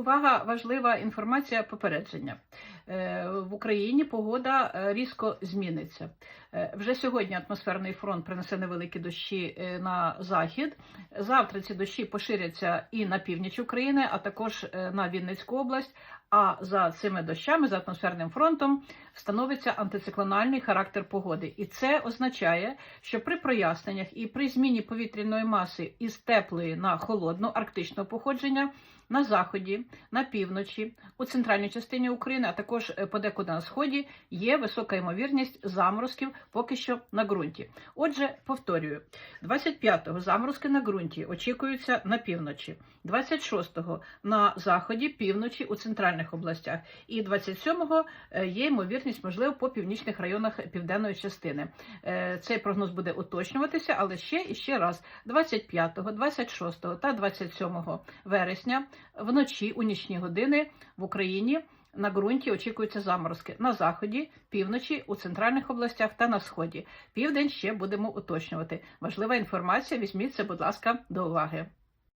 Увага, важлива інформація попередження. Е, В Україні погода е, різко зміниться. Е, Вже сьогодні атмосферний фронт принесе невеликі дощі на захід. Завтра ці дощі поширяться і на північ України, а також на Вінницьку область. А за цими дощами, за атмосферним фронтом, становиться антициклональний характер погоди. І це означає, що при проясненнях і при зміні повітряної маси із теплої на холодну арктичного походження на заході, на півночі, у центральній частині України, а також е, подекуди на сході, є висока ймовірність заморозків поки що на ґрунті. Отже, повторюю, 25-го заморозки на ґрунті очікуються на півночі, 26-го на заході, півночі у центральних областях, і 27-го е, є ймовірність, можливо, по північних районах південної частини. Е, Цей прогноз буде уточнюватися, але ще і ще раз: 25, 26 та 27 вересня вночі у нічні години в Україні. На ґрунті очікуються заморозки на заході, півночі, у центральних областях та на сході. Південь ще будемо уточнювати. Важлива інформація. Візьміть це, будь ласка, до уваги.